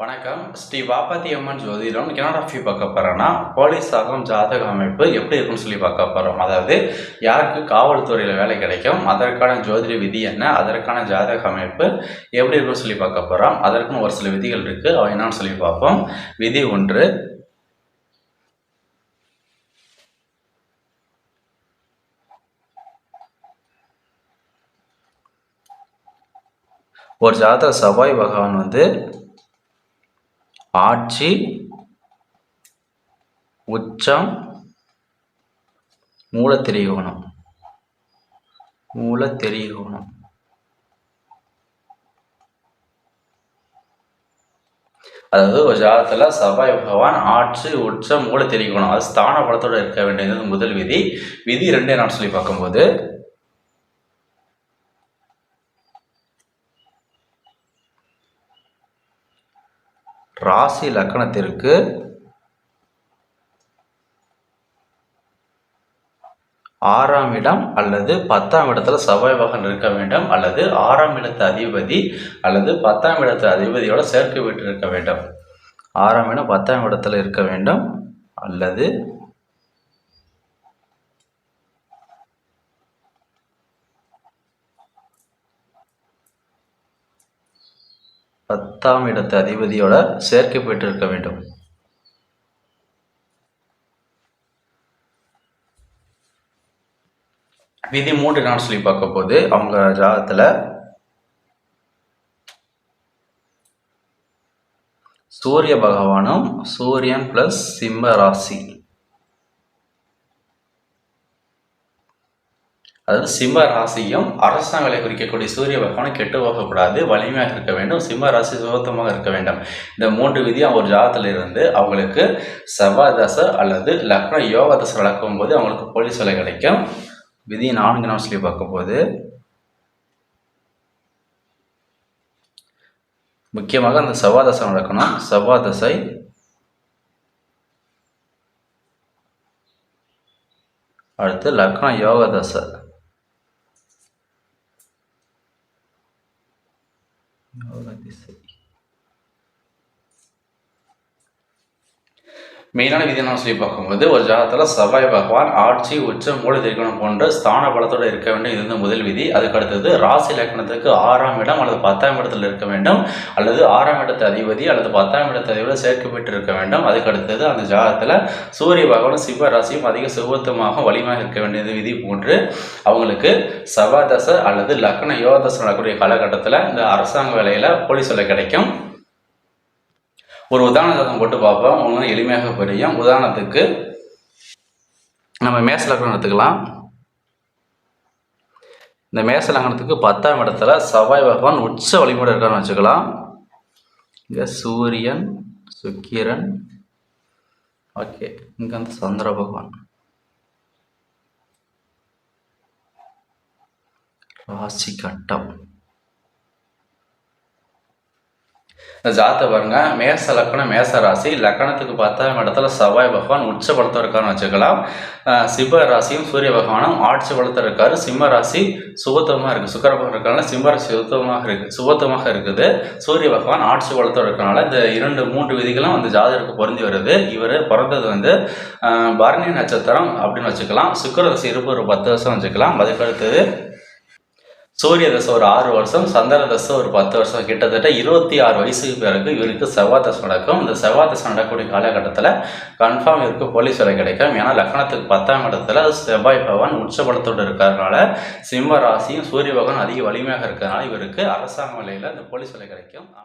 வணக்கம். ஸ்ரீ பாப்பாத்தி அம்மன் ஜோதிடம். கனடா பார்க்க போகிறோன்னா போலீஸ் ஆகும் ஜாதக அமைப்பு எப்படி இருக்குன்னு சொல்லி பார்க்க போகிறோம் அதாவது யாருக்கு காவல்துறையில் வேலை கிடைக்கும் அதற்கான ஜோதிட விதி என்ன அதற்கான ஜாதக அமைப்பு எப்படி இருக்குன்னு சொல்லி பார்க்க போகிறோம் அதற்கும் ஒரு சில விதிகள் இருக்குது அவன் என்னன்னு சொல்லி பார்ப்போம். விதி ஒன்று. ஒரு ஜாதக செவ்வாய் பகவான் வந்து ஆட்சி உச்சம் மூலத்திரிகோணம். மூலத்திரிகோணம். அதாவது ஒரு ஜாதகத்தில் செவ்வாய் பகவான் ஆட்சி உச்சம் மூல தெரிவிக்கணும் அது ஸ்தான பலத்தோடு இருக்க வேண்டியது முதல் விதி. விதி ரெண்டே நான் சொல்லி பார்க்கும்போது ராசி லக்கணத்திற்கு ஆறாம் இடம் அல்லது பத்தாம் இடத்துல செவ்வாய் பகன் இருக்க வேண்டும் அல்லது ஆறாம் இடத்து அதிபதி அல்லது பத்தாம் இடத்து அதிபதியோட சேர்க்கை விட்டு இருக்க வேண்டும். ஆறாம் இடம் பத்தாம் இடத்துல இருக்க வேண்டும் அல்லது பத்தாம் இடத்து அதிபதியோட சேர்க்கை பெற்றிருக்க வேண்டும். விதி மூன்று நான் சொல்லி பார்க்க போது அவங்க ஜாதகத்தில் சூரிய பகவானும் சூரியன் பிளஸ் சிம்ம ராசி. அதாவது சிம்ம ராசியும் அரசாங்கங்களை குறிக்கக்கூடிய சூரிய பகவானும் கெட்டு போகக்கூடாது வலிமையாக இருக்க வேண்டும் சிம்ம ராசி சுகத்தமாக இருக்க வேண்டும். இந்த மூன்று விதியும் ஒரு ஜாதத்தில் இருந்து அவங்களுக்கு செவ்வாய் தசை அல்லது லக்ன யோக தசை நடக்கும் போது அவங்களுக்கு போலீஸ் வேலை கிடைக்கும். விதி நான்கு நாள் சொல்லி பார்க்க முக்கியமாக அந்த செவ்வாதசை நடக்கணும். செவ்வாதசை அடுத்து லக்ன யோக தசை. யோக திசை மெயினான விதி என்ன சொல்லி பார்க்கும்போது ஒரு ஜாதகத்தில் செவ்வாய் பகவான் ஆட்சி உச்சம் மூல திருக்கணம் போன்ற ஸ்தான பலத்தோடு இருக்க வேண்டும். இது வந்து முதல் விதி. அதுக்கு அடுத்தது ராசி லக்கணத்துக்கு ஆறாம் இடம் அல்லது பத்தாம் இடத்தில் இருக்க வேண்டும். அல்லது ஆறாம் இடத்து அதிபதி அல்லது பத்தாம் இடத்து அதிபதி சேர்க்கப்பட்டு இருக்க வேண்டும். அதுக்கு அடுத்தது அந்த ஜாதகத்தில் சூரிய பகவானும் சிவ ராசியும் அதிக சுகத்தமாக வலிமையாக இருக்க வேண்டியது விதி போன்று அவங்களுக்கு சவாதசை அல்லது லக்ன யோகதசை நடக்கக்கூடிய காலகட்டத்தில் இந்த அரசாங்க வேலையில் போலீஸ் வேலை கிடைக்கும். ஒரு உதாரண ஜாதகம் போட்டு பார்ப்போம். உங்களுக்கு எளிமையாக புரியும். உதாரணத்துக்கு நம்ம மேச லக்னம் எடுத்துக்கலாம். இந்த மேச லக்னத்துக்கு பத்தாம் இடத்துல செவ்வாய் பகவான் உச்ச வழிமுறை இருக்கான்னு வச்சுக்கலாம். இங்கே சூரியன் சுக்கிரன் ஓகே. இங்கே வந்து சந்திர பகவான். ராசி கட்டம் இந்த ஜாத்தை பாருங்க. மேச லக்கணம் மேச ராசி. லக்கணத்துக்கு பத்தாம் இடத்துல செவ்வாய் பகவான் உச்ச பலத்தம் இருக்கான்னு வச்சுக்கலாம். சிம்ம ராசியும் சூரிய பகவானும் ஆட்சி பலத்தில் இருக்காரு. சிம்ம ராசி சுகத்தமாக இருக்குது சுக்கர பகவான் இருக்கனால சிம்ம ராசி சுத்தமாக இருக்குது சுபத்தமாக இருக்குது. சூரிய பகவான் ஆட்சி பலத்தோடு இருக்கனால இந்த இரண்டு மூன்று விதிகளும் அந்த ஜாதகருக்கு பொருந்தி வருது. இவர் பிறந்தது வந்து பரணி நட்சத்திரம் அப்படின்னு வச்சுக்கலாம். சுக்கர ராசி இருப்பு ஒரு பத்து வருஷம் வச்சுக்கலாம். அதுக்கடுத்தது சூரிய தசை ஒரு ஆறு வருஷம் சந்திர தசை ஒரு பத்து வருஷம். கிட்டத்தட்ட இருபத்தி ஆறு வயசுக்கு பிறகு இவருக்கு செவ்வாய் தசை நடக்கும். இந்த செவ்வாய் தசை நடக்கக்கூடிய காலகட்டத்தில் கன்ஃபார்ம் இவருக்கு போலீஸ் வேலை கிடைக்கும். ஏன்னா லக்னத்துக்கு பத்தாம் இடத்துல செவ்வாய் பகவான் உச்சபலத்தோடு இருக்கிறதுனால சிம்ம ராசியும் சூரிய பகவான் அதிக வலிமையாக இருக்கிறதுனால இவருக்கு அரசாங்க வேலையில் இந்த போலீஸ் வேலை கிடைக்கும்.